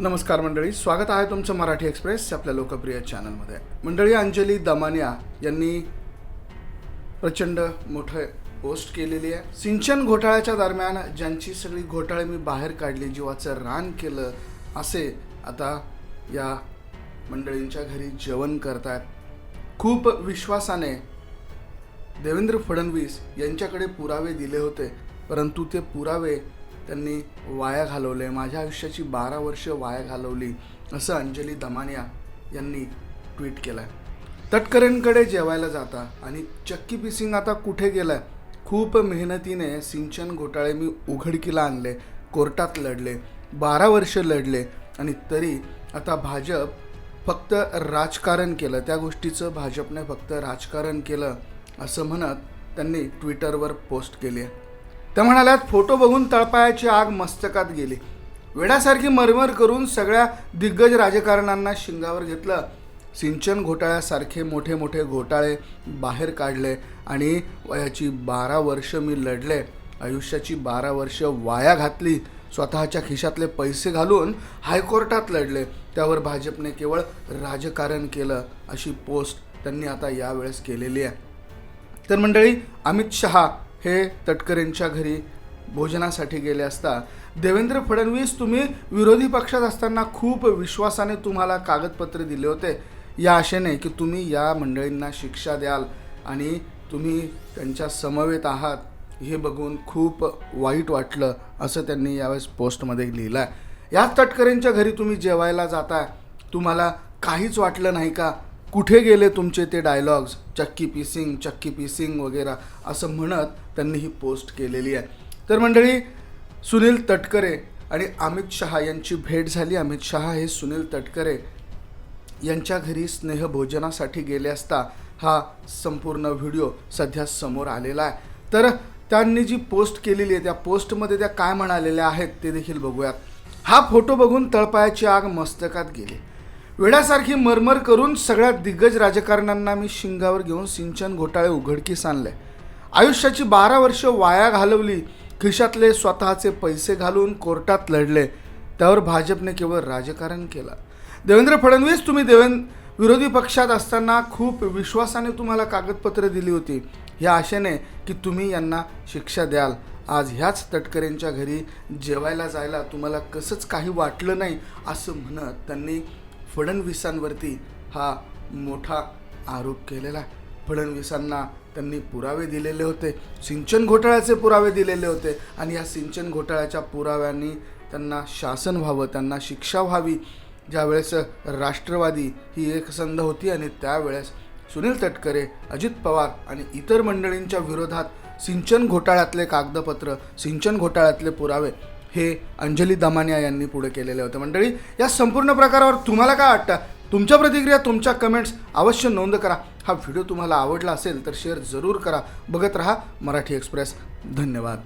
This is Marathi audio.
नमस्कार मंडळी स्वागत आहे तुमचं मराठी एक्सप्रेस आपल्या लोकप्रिय चॅनलमध्ये. मंडळी अंजली दमानिया यांनी प्रचंड मोठं पोस्ट केलेली आहे. सिंचन घोटाळ्याच्या दरम्यान ज्यांची सगळी घोटाळे मी बाहेर काढली जीवाचं रान केलं असे आता या मंडळींच्या घरी जेवण करतायत. खूप विश्वासाने देवेंद्र फडणवीस यांच्याकडे पुरावे दिले होते परंतु ते पुरावे त्यांनी वाया घालवले माझ्या आयुष्याची बारा वर्ष वाया घालवली असं अंजली दमानिया यांनी ट्विट केलं आहे तटकरेंकडे जेवायला जाता आणि चक्की पिसिंग आता कुठे गेलाय? खूप मेहनतीने सिंचन घोटाळे मी उघडकीला आणले कोर्टात लढले बारा वर्ष लढले आणि तरी आता भाजप फक्त राजकारण केलं त्या गोष्टीचं भाजपने फक्त राजकारण केलं असं म्हणत त्यांनी ट्विटरवर पोस्ट केली आहे. त्या म्हणाल्यात फोटो बघून तळपायाची आग मस्तकात गेली. वेडासारखी मरमर करून सगळ्या दिग्गज राजकारण्यांना शिंगावर घेतलं. सिंचन घोटाळ्यासारखे मोठे मोठे घोटाळे बाहेर काढले आणि वयाची बारा वर्ष मी लढले. आयुष्याची बारा वर्ष वाया घातली. स्वतःच्या खिशातले पैसे घालून हायकोर्टात लढले. त्यावर भाजपने केवळ राजकारण केलं अशी पोस्ट त्यांनी आता यावेळेस केलेली आहे. तर मंडळी अमित शहा हे तटकरेंच्या घरी भोजनासाठी गेले असता देवेंद्र फडणवीस तुम्ही विरोधी पक्षात असताना खूप विश्वासाने तुम्हाला कागदपत्रे दिले होते. या आशेने की तुम्ही या मंडळींना शिक्षा द्याल आणि तुम्ही त्यांच्या समवेत आहात हे बघून खूप वाईट वाटलं असं त्यांनी यावेळेस पोस्टमध्ये लिहिलं आहे याच तटकरेंच्या घरी तुम्ही जेवायला जाता तुम्हाला काहीच वाटलं नाही का? कुठे गेले तुमचे ते डायलॉग्स चक्की पिसिंग चक्की पिसिंग वगैरे असं म्हणत त्यांनी ही पोस्ट केलेली आहे. तर मंडळी सुनील तटकरे आणि अमित शहा यांची भेट झाली. अमित शहा हे सुनील तटकरे यांच्या घरी स्नेहभोजनासाठी गेले असता हा संपूर्ण व्हिडिओ सध्या समोर आलेला आहे. तर त्यांनी जी पोस्ट केलेली आहे त्या पोस्टमध्ये त्या काय म्हणालेल्या आहेत ते देखील बघूयात. हा फोटो बघून तळपायाची आग मस्तकात गेली. वेड्यासारखी मरमर करून सगळ्या दिग्गज राजकारण्यांना मी शिंगावर घेऊन सिंचन घोटाळे उघडकीस आणले. आयुष्याची बारा वर्ष वाया घालवली. खिशातले स्वतःचे पैसे घालून कोर्टात लढले. त्यावर भाजपने केवळ राजकारण केलं. देवेंद्र फडणवीस तुम्ही देवेंद्र विरोधी पक्षात असताना खूप विश्वासाने तुम्हाला कागदपत्र दिली होती. या आशेने की तुम्ही यांना शिक्षा द्याल. आज ह्याच तटकरेंच्या घरी जेवायला जायला तुम्हाला कसंच काही वाटलं नाही असं म्हणत त्यांनी फडणवीसांवरती हा मोठा आरोप केलेला आहे. फडणवीसांना त्यांनी पुरावे दिलेले होते. सिंचन घोटाळ्याचे पुरावे दिलेले होते आणि या सिंचन घोटाळ्याच्या पुराव्यांनी त्यांना शासन व्हावं त्यांना शिक्षा व्हावी. ज्यावेळेस राष्ट्रवादी ही एक संध होती आणि त्यावेळेस सुनील तटकरे अजित पवार आणि इतर मंडळींच्या विरोधात सिंचन घोटाळ्यातले कागदपत्र सिंचन घोटाळ्यातले पुरावे हे अंजली दमानिया यांनी पुढे केलेले होते. मंडळी या संपूर्ण प्रकारावर तुम्हाला काय वाटतं? तुमच्या प्रतिक्रिया तुमच्या कमेंट्स अवश्य नोंद करा. हा व्हिडिओ तुम्हाला आवडला असेल तर शेअर जरूर करा. बघत रहा मराठी एक्सप्रेस धन्यवाद.